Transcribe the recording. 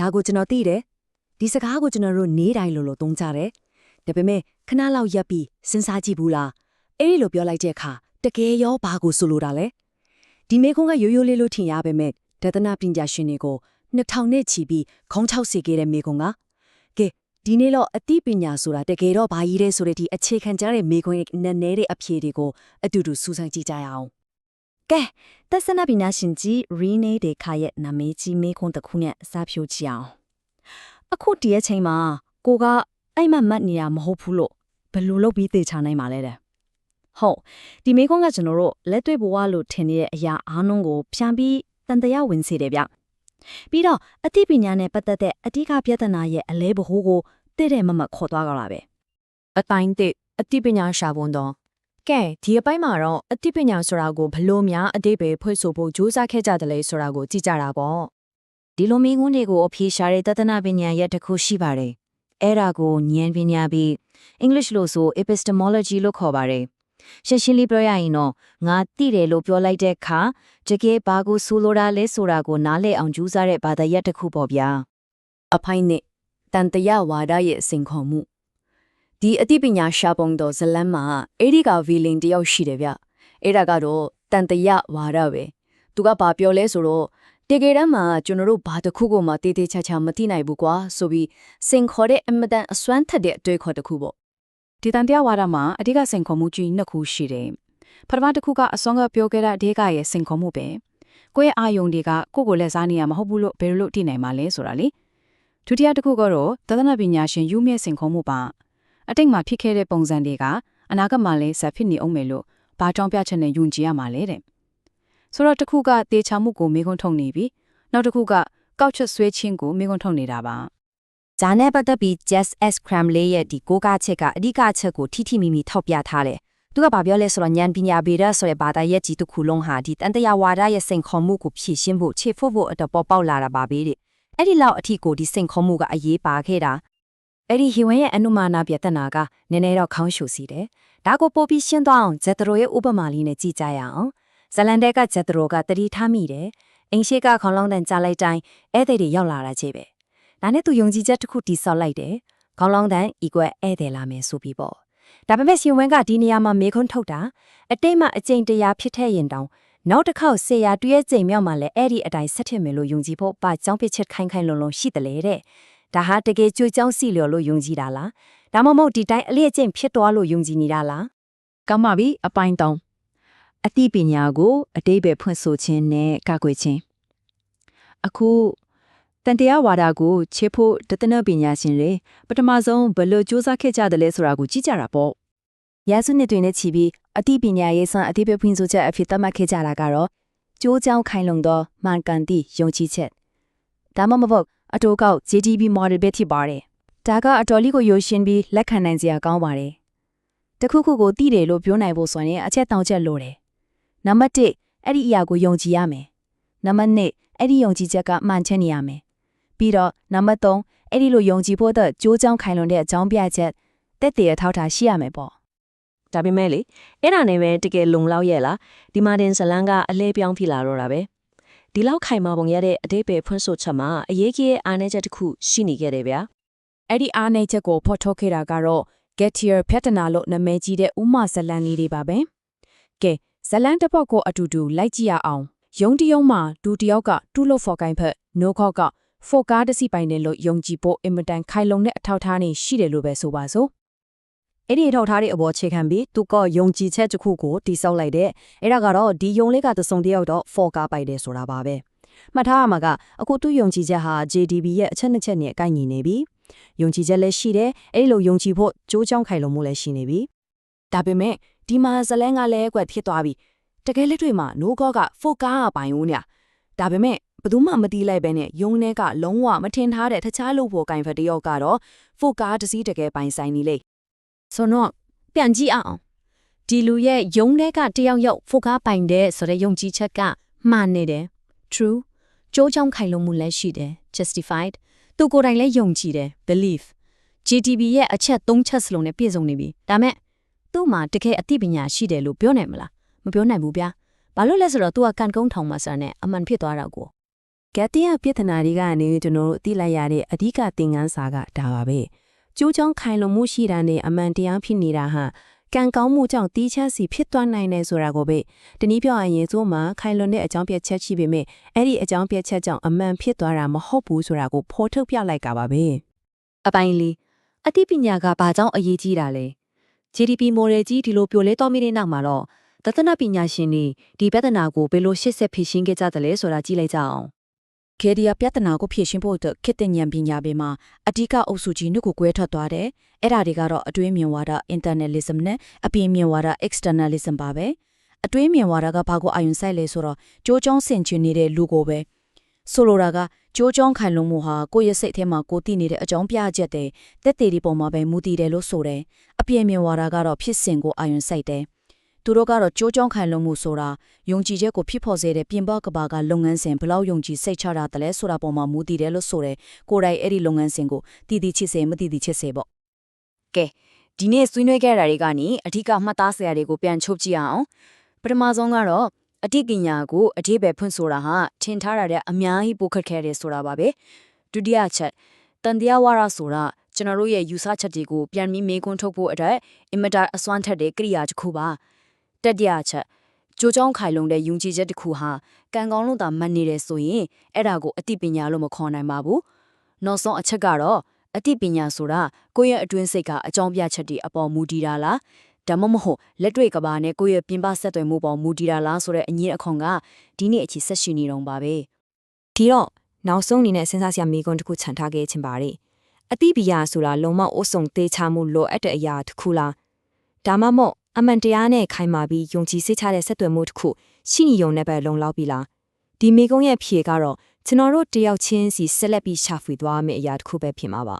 ဒါကိုကျွန်တော်သိတယ်ဒီစကားကိုကျွန်တော်တို့နေတိုင်းလို့လို့သုံးကြတယ်ဒါပေမဲ့ခဏလောက်ရပ်ပြီးစဉ်းစားကြည့်ဘူးလားအဲ့ဒီလိုပြောလိုက်တဲ့အခါတကယ်ရောဘာကိုဆိုလိုတာလဲဒီမေခွန်းကရိုးရိုးလေးလို့ထင်ရပါပဲဒေသနာပညာရှင်တွေကို2000နဲ့ချီပြီးခေါင်းချောက်စေခဲ့တဲ့မေခွန်းကကဲဒီနေ့တော့အသိပညာဆိုတာတကယ်တော့ဘာကြီးလဲဆိုတဲ့ဒီအခြေခံကြတဲ့မေခွန်းရဲ့နည်းနည်းတဲ့အဖြေတွေကိုအတူတူစူးစမ်းကြည့်ကြရအောင် ကဲသက်ဆနပညာရှင်ကြီးရီနေဒေခါရဲ့နာမည်ကြီးမေခွန်းတစ်ခုနဲ့အစားဖြိုးကြည့်အောင်အခုဒီရဲ့ချိန်မှာကိုကအိမ်မက်မတ်နေတာမဟုတ်ဘူးလို့ဘယ်လိုလုပ်ပြီးသေချာနိုင်မှာလဲတဲ့ဟုတ်ဒီမေခွန်းကကျွန်တော်တို့လက်တွေ့ဘဝလို့ထင်နေတဲ့အရာအားလုံးကိုဖြန်းပြီးတန်တရားဝင်စေတယ်ဗျပြီးတော့အသိပညာနဲ့ပတ်သက်တဲ့အဓိကပြဿနာရဲ့အလဲဘဟုကိုတည့်တဲ့မမတ်ခေါ်သွားကြတာပဲအတိုင်းတစ်အတိပညာရှာပွန်တော့ ကဲဒီအပိုင်းမှာတော့အတိပညာဆိုတာကိုဘလို့များအတိပ္ပယ်ဖွင့်ဆိုဖို့ကြိုးစားခဲ့ကြတယ်လဲဆိုတာကိုကြည့်ကြတာပေါ့ဒီလိုမိငွန်းတွေကိုအဖြေရှာတဲ့တသနာပညာရဲ့တစ်ခုရှိပါတယ်။အဲ့ဒါကိုဉာဏ်ပညာပြီး English လို့ဆို epistemology လို့ခေါ်ပါတယ်။ရှင်းရှင်းလေးပြောရရင်တော့ငါသိတယ်လို့ပြောလိုက်တဲ့အခါတကယ်ဘာကိုဆိုလိုတာလဲဆိုတာကိုနားလည်အောင်ကြိုးစားတဲ့ဘာသာရပ်တစ်ခုပေါ့ဗျာအဖိုင်းနဲ့တန်တရဝါဒရဲ့စင်ခေါ်မှု ဒီအသိပညာရှာပုံတော်ဇလန်းမှာအဲ့ဒီကဗီလင်တယောက်ရှိတယ်ဗျအဲ့ဒါကတော့တန်တရဝါဒပဲသူကဘာပြောလဲဆိုတော့တကယ်တမ်းမှာကျွန်တော်တို့ဘာတစ်ခုကိုမှတေးသေးချာချာမသိနိုင်ဘူးကွာဆိုပြီးစင်ခေါ်တဲ့အမတန်အစွမ်းထက်တဲ့အတွေ့အခေါ်တစ်ခုပေါ့ဒီတန်တရားဝါဒမှာအဓိကစိန်ခေါ်မှုကြီးနှစ်ခုရှိတယ်။ပထမတစ်ခုကအစောကပြောခဲ့တဲ့အဓိကရဲ့စိန်ခေါ်မှုပဲ။ကိုယ့်ရဲ့အာယုံတွေကကိုယ့်ကိုလက်စားနေရမဟုတ်ဘူးလို့ဘယ်လိုလုပ်သိနိုင်မှာလဲဆိုတာလေ။ဒုတိယတစ်ခုကတော့သဒ္ဒနာပညာရှင်ယူမြင့်စိန်ခေါ်မှုပါ။ အတိတ်မှာဖြစ်ခဲ့တဲ့ပုံစံတွေကအနာဂတ်မှာလည်းဆက်ဖြစ်နေအောင်မယ်လို့ဘာကြောင့်ပြချက်နဲ့ယုံကြည်ရမှာလဲတဲ့။ဆိုတော့တစ်ခုကတေချာမှုကိုမေခွန်းထုတ်နေပြီ။နောက်တစ်ခုကကောက်ချက်ဆွဲခြင်းကိုမေခွန်းထုတ်နေတာပါ။ဂျာနဲ့ပတ်သက်ပြီး Just S Cramley ရဲ့ဒီကိုးကားချက်ကအဓိကအချက်ကိုထိထိမိမိထောက်ပြထားတယ်။သူကဘာပြောလဲဆိုတော့ဉာဏ်ပညာဗေဒဆိုတဲ့ဘာသာရပ်ကြီးတစ်ခုလုံးဟာဒီတန်တရားဝါဒရဲ့စိန်ခေါ်မှုကိုဖြည့်ရှင်းဖို့ခြေဖို့ဖို့အတွက်ပေါ်ပေါက်လာတာပါပဲတဲ့။အဲ့ဒီလောက်အထိကိုဒီစိန်ခေါ်မှုကအရေးပါခဲ့တာ။ အဲ့ဒီဟီဝင်းရဲ့အနုမာနာပြဿနာကနည်းနည်းတော့ခေါင်းရှုစီတယ်။ဒါကိုပို့ပြီးရှင်းသွားအောင်ဇက်တရိုရဲ့ဥပမာလေးနဲ့ကြည့်ကြရအောင်။ဇလန်ဒက်ကဇက်တရိုကတတိထားမိတယ်။အင်ရှိကခေါင်းလုံးတန်ကြားလိုက်တိုင်းဧည့်သည်တွေရောက်လာတာချေပဲ။ဒါနဲ့သူယုံကြည်ချက်တစ်ခုတိဆောက်လိုက်တယ်။ခေါင်းလောင်းတန် equal ဧည့်သည်လာမယ်ဆိုပြီးပေါ့။ဒါပေမဲ့ရှင်ဝင်းကဒီနေရာမှာမေခွန်းထုတ်တာအတိတ်မှအကျင့်တရားဖြစ်တဲ့ရင်တောင်နောက်တစ်ခေါက်ဆေးရတွဲကျိန်မြောက်မှလည်းအဲ့ဒီအတိုင်းဆက်ထစ်မယ်လို့ယုံကြည်ဖို့ပါကြောင်းပစ်ချက်ခိုင်ခိုင်လုံလုံရှိတယ်လေတဲ့။ ဒါဟာတကယ်ကြွေကြောင်းစီလျော်လို့ယုံကြည်တာလား။ဒါမှမဟုတ်ဒီတိုင်းအလျက်ကျင့်ဖြစ်သွားလို့ယုံကြည်နေတာလားကမ္မပြီအပိုင်းတောင်းအသိပညာကိုအတိပ္ပယ်ဖွင့်ဆိုခြင်းနဲ့ကာကွယ်ခြင်းအခုတန်တရားဝါဒကိုချေဖို့တသနာပညာရှင်တွေပထမဆုံးဘယ်လိုစူးစမ်းခဲ့ကြတယ်လဲဆိုတာကိုကြည့်ကြတာပေါ့။ရာစုနှစ်တွေနဲ့ချီပြီးအသိပညာရေးဆန်အသိပဖွင့်ဆိုချက်အဖြစ်သတ်မှတ်ခဲ့ကြတာကတော့ကြိုးကြောင်းခိုင်လုံသောမှန်ကန်သည့်ယုံကြည်ချက်။ဒါမှမဟုတ် အတိုးကောက် JDB model ပဲဖြစ်ပါတယ်။ဒါကအတော်လေးကိုယိုရှင်းပြီးလက်ခံနိုင်စရာကောင်းပါတယ်။တခုခုကိုသိတယ်လို့ပြောနိုင်ဖို့ဆိုရင်အချက်တောင်ချက်လိုတယ်။နံပါတ်1အဲ့ဒီအရာကိုယုံကြည်ရမယ်။နံပါတ်2အဲ့ဒီယုံကြည်ချက်ကမှန်ချင်နေရမယ်။ပြီးတော့နံပါတ်3အဲ့ဒီလိုယုံကြည်ဖို့အတွက်ကြိုးကြောင်းခိုင်လုံတဲ့အကြောင်းပြချက်တက်တည်အထောက်ထားရှိရမယ်ပေါ့ဒါပေမဲ့လေအဲ့ဒါနဲ့ပဲတကယ်လုံလောက်ရဲ့လားဒီမာတင်ဇလန်ကအလဲပြောင်းဖြစ်လာတော့တာပဲ ဒီလောက်ခိုင်မာပုံရတဲ့အတိတ်ပဲဖွင့်ဆိုချက်မှာအရေးကြီးတဲ့အားနည်းချက်တစ်ခုရှိနေခဲ့တယ်ဗျာအဲ့ဒီအားနေချက်ကိုဖော်ထုတ်ခဲ့တာကတော့ Gettier ဖြတ်တနာလို့နာမည်ကြီးတဲ့ဥမဇလန်လေးတွေပါပဲ။ကဲဇလန်တစ်ပုတ်ကိုအတူတူလိုက်ကြည့်ရအောင်။ယုံတယုံမှာဒူတယောက်ကတူလို့ဖော်ကိုင်းဖက်နိုခော့ကဖော်ကားတစ်စီပိုင်တယ်လို့ယုံကြည်ဖို့အင်မတန်ခိုင်လုံတဲ့အထောက်အထားနေရှိတယ်လို့ပဲဆိုပါစို့ အဲ့ဒီထောက်ထားတဲ့အပေါ်ခြေခံပြီးသူကယုံကြည်ချက်တစ်ခုကိုတိစောက်လိုက်တဲ့အဲ့ဒါကတော့ဒီယုံလေးကသစုံတယောက်တော့ for ကားပိုက်တယ်ဆိုတာပါပဲမှတ်ထားရမှာကအခုသူယုံကြည်ချက်ဟာ JDB ရဲ့အချက်နှစ်ချက်နဲ့အကိုက်ညီနေပြီယုံကြည်ချက်လည်းရှိတယ်အဲ့လိုယုံကြည်ဖို့ကြိုးကြောင်းခိုင်လုံမှုလည်းရှိနေပြီ။ဒါပေမဲ့ဒီမှာဇလန်ကလည်းကွက်ဖြစ်သွားပြီ။တကယ်လက်တွေ့မှာနိုကော့ကဖော်ကားကပိုင်ဦးညာ။ဒါပေမဲ့ဘယ်သူမှမတီးလိုက်ပဲနဲ့ယုံထဲကလုံးဝမထင်ထားတဲ့တခြားလို့ဖို့ကင်ဖက်တယောက်ကတော့ဖော်ကားတစ်စီးတကယ်ပိုင်ဆိုင်နေလေ ဆိုတော့ပြန်ကြည့်အောင်ဒီလူရဲ့ယုံတဲ့ကတယောက်ယောက်ဖိုကားပိုင်တဲ့ဆိုတဲ့ယုံကြည်ချက်ကမှန်နေတယ် true ကြိုးချောင်းခိုင်လုံမှုလည်းရှိတယ် justified သူကိုယ်တိုင်လည်းယုံကြည်တယ် belief GTB ရဲ့အချက်၃ချက်စလုံးနဲ့ပြည့်စုံနေပြီဒါမဲ့သူ့မှာတကယ်အသိပညာရှိတယ်လို့ပြောနိုင်မလားမပြောနိုင်ဘူးဗျာဘာလို့လဲဆိုတော့ तू ကကန်ကုန်းထောင်မှာစတာနဲ့အမှန်ဖြစ်သွားတာကိုကက်တင်ရပြဿနာတွေကနေကျွန်တော်တို့သိလိုက်ရတဲ့အဓိကသင်ခန်းစာကဒါပါပဲ ကျိုးချောင်းခိုင်လုံမှုရှိတာနဲ့အမှန်တရားဖြစ်နေတာဟာကံကောင်းမှုကြောင့်တီးချမ်းစီဖြစ်သွားနိုင်တယ်ဆိုတာကိုပဲတနည်းပြောရရင်သို့မှခိုင်လုံတဲ့အကြောင်းပြချက်ရှိပေမဲ့အဲ့ဒီအကြောင်းပြချက်ကြောင့်အမှန်ဖြစ်သွားတာမဟုတ်ဘူးဆိုတာကိုဖော်ထုတ်ပြလိုက်ကပါပဲအပိုင်းလေးအသိပညာကဘာကြောင့်အရေးကြီးတာလဲ GDP model ကြီးဒီလိုပြိုလဲတော်မိတဲ့နောက်မှာတော့သသနာပညာရှင်တွေဒီပြဿနာကိုဘယ်လိုရှစ်ဆက်ဖြေရှင်းခဲ့ကြသလဲဆိုတာကြည့်လိုက်ကြအောင် ခေဒီယာပြဿနာကိုဖြေရှင်းဖို့အတွက်ခေတ်တင်ဉဏ်ပညာပေမှာအဓိကအုပ်စုကြီးနှစ်ခုကွဲထွက်သွားတယ်။အဲ့ဒါတွေကတော့အတွင်းမြင်ဝါဒ internalism နဲ့အပြင်မြင်ဝါဒ externalism ပါပဲ။အတွင်းမြင်ဝါဒကဘာကိုအာရုံစိုက်လဲဆိုတော့ကြိုးကြောင်းဆင်ခြင်နေတဲ့လူကိုပဲဆိုလိုတာကကြိုးကြောင်းခိုင်လုံမှုဟာကိုယ့်ရဲ့စိတ်ထဲမှာကိုယ်တည်နေတဲ့အကြောင်းပြချက်တဲ့တက်သေးဒီပုံမှာပဲမူတည်တယ်လို့ဆိုတယ်။အပြင်မြင်ဝါဒကတော့ဖြစ်စဉ်ကိုအာရုံစိုက်တယ်။ သူတို့ကတော့ကြိုးကြောင်းခိုင်လုံမှုဆိုတာယုံကြည်ချက်ကိုဖြစ်ပေါ်စေတဲ့ပြင်ပကဘာကလုပ်ငန်းစဉ်ဘလောက်ယုံကြည်စိတ်ချတာတလဲဆိုတာပေါ်မှာမူတည်တယ်လို့ဆိုတယ်ကိုယ်တိုင်အဲ့ဒီလုပ်ငန်းစဉ်ကိုတည်တည်ချစ်စေမတည်တည်ချစ်စေပေါ့ကဲဒီနေ့ဆွေးနွေးခဲ့တာတွေကနေအဓိကမှတ်သားစရာတွေကိုပြန်ချုပ်ကြည့်အောင်ပထမဆုံးကတော့အတိကညာကိုအတိပဲဖွင့်ဆိုတာဟာထင်ထားတာတဲ့အများကြီးပိုခက်ခဲတယ်ဆိုတာပါပဲဒုတိယချက်တန်တရားဝါရဆိုတာကျွန်တော်တို့ရဲ့ယူဆချက်တွေကိုပြန်ပြီးမေးခွန်းထုတ်ဖို့အတွက်အင်မတာအစွမ်းထက်တဲ့ကိရိယာတစ်ခုပါ တတိယချက်ကြိုးကြောင်းခိုင်လုံတဲ့ယုံကြည်ချက်တစ်ခုဟာကံကောင်းလို့သာမှတ်နေတယ်ဆိုရင်အဲ့ဒါကိုအတိပညာလို့မခေါ်နိုင်ပါဘူးနောက်ဆုံးအချက်ကတော့အတိပညာဆိုတာကိုယ့်ရဲ့အတွင်းစိတ်ကအကြောင်းပြချက်တွေအပေါ်မူတည်တာလားဒါမှမဟုတ်လက်တွေ့ကဘာနဲ့ကိုယ့်ရဲ့ပြင်ပဆက်သွယ်မှုပေါ်မူတည်တာလားဆိုတဲ့အငင်းအခွန်ကဒီနေ့အချိန်ဆက်ရှိနေတော့ပါပဲဒီတော့နောက်ဆုံးအနေနဲ့စဉ်းစားစရာမိကွန်းတစ်ခုခြံထားခဲ့ခြင်းပါလေအတိပညာဆိုတာလုံမအိုးစုံသေးချမှုလိုအပ်တဲ့အရာတစ်ခုလားဒါမှမဟုတ် အမှန်တရားနဲ့ခိုင်မာပြီးယုံကြည်စိတ်ချတဲ့ဆက်သွယ်မှုတစ်ခုရှိနေုံနဲ့ပဲလုံလောက်ပြီလားဒီမိကုံးရဲ့ဖြေကတော့ကျွန်တော်တို့တယောက်ချင်းစီဆက်လက်ပြီးရှာဖွေသွားမယ့်အရာတစ်ခုပဲဖြစ်မှာပါ